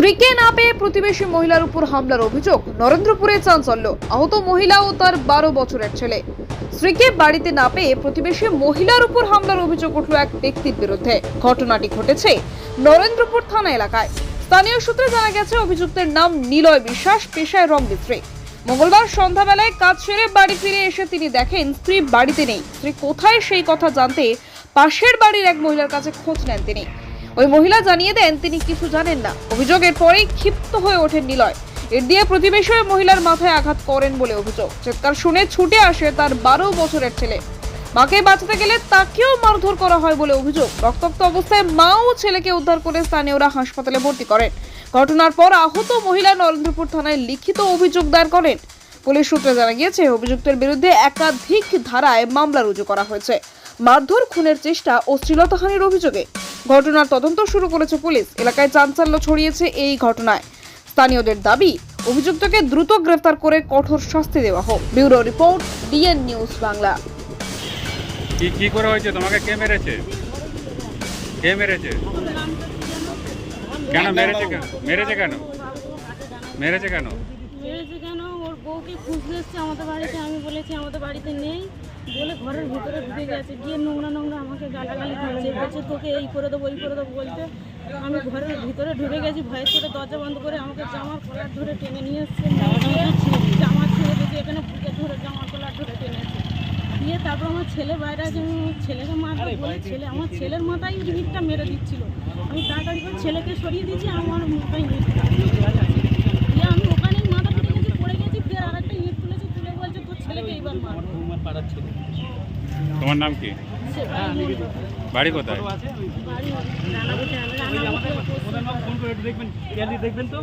স্ত্রীকে না পেয়ে প্রতিবেশী মহিলার উপর হামলার অভিযোগ নরেন্দ্রপুরে চাঞ্চল্য। আহত মহিলা ও তার বারো বছরের ছেলে। স্ত্রীকে বাড়িতে না পেয়ে প্রতিবেশী মহিলার উপর হামলার অভিযোগ উঠল এক ব্যক্তির বিরুদ্ধে। ঘটনাটি ঘটেছে নরেন্দ্রপুর থানা এলাকায়। স্থানীয় সূত্রে জানা গেছে, অভিযুক্তের নাম নিলয় বিশ্বাস, পেশায় রং মিস্ত্রি মঙ্গলবার সন্ধ্যাবেলায় কাজ সেরে বাড়ি ফিরে এসে তিনি দেখেন, স্ত্রী বাড়িতে নেই। স্ত্রী কোথায় সেই কথা জানতে পাশের বাড়ির এক মহিলার কাছে খোঁজ নেন তিনি। ওই মহিলা জানিয়ে দেন, তিনি কিছু জানেন না। অভিযোগের পরেই ক্ষিপ্ত হয়ে ওঠেন নিলয়। এর দিয়ে প্রতিবেশী মহিলার মাথায় আঘাত করেন বলে অভিযোগ। চিৎকার শুনে ছুটে আসে তার বারো বছরের ছেলে। মাকে বাঁচাতে গেলে তাকেও মারধর করা হয় বলে অভিযোগ। রক্তাক্ত অবস্থায় মা ও ছেলেকে উদ্ধার করে স্থানীয়রা হাসপাতালে ভর্তি করেন। ঘটনার পর আহত মহিলা নরেন্দ্রপুর থানায় লিখিত অভিযোগ দায়ের করেন। পুলিশ সূত্রে জানা গিয়েছে, অভিযুক্তের বিরুদ্ধে একাধিক ধারায় মামলা রুজু করা হয়েছে। মারধর খুনের চেষ্টা ও শ্লীলতাহানির অভিযোগে ঘটনার তদন্ত শুরু করেছে পুলিশ। এলাকায় চাঞ্চল্য ছড়িয়েছে এই ঘটনায়। স্থানীয়দের দাবি অভিযুক্তকে দ্রুত গ্রেফতার করে কঠোর শাস্তি দেওয়া হোক। Bureau report DN news Bangla. কি কি করে হয়েছে? তোমাকে কে মেরেছে? কে মেরেছে? কেন মেরেছে কেন? মেরেছে কেন? মেরেছে কেন? মেরেছে কেন? ওর বউকে খুঁজতে এসছে আমাদের বাড়িতে। আমি বলেছি আমাদের বাড়িতে নেই। বলে ঘরের ভিতরে ঢুকে গেছে। গিয়ে নোংরা নোংরা আমাকে গালাগালি করছে বলছে তোকে এই করে দেবো এই করে দেবো বলতে আমি ঘরের ভিতরে ঢুকে গেছি ভয়ের করে দরজা বন্ধ করে আমাকে জামার কলার ধরে টেনে নিয়ে এসছে। নিয়ে জামা ছেড়ে দিয়েছে। এখানে বুকে ধরে জামার কলার ধরে টেনে দিয়ে তারপর আমার ছেলে বাইরে আছে আমি আমার ছেলেকে মারবো বলে ছেলে আমার ছেলের মাথায় ইটটা মেরে দিচ্ছিল। আমি তাড়াতাড়ি করে ছেলেকে সরিয়ে দিয়েছি আমার মাথায় ইটটা দিয়ে আমি ওখানেই মাথা ফেটে গেছি পড়ে গেছি ফের আরেকটা ইট তুলেছি তুলে বলছে তোর ছেলেকে এইবার মার তোমার নাম কি? সে বাড়ি বাড়ি কোথায়? দেখবেন তো?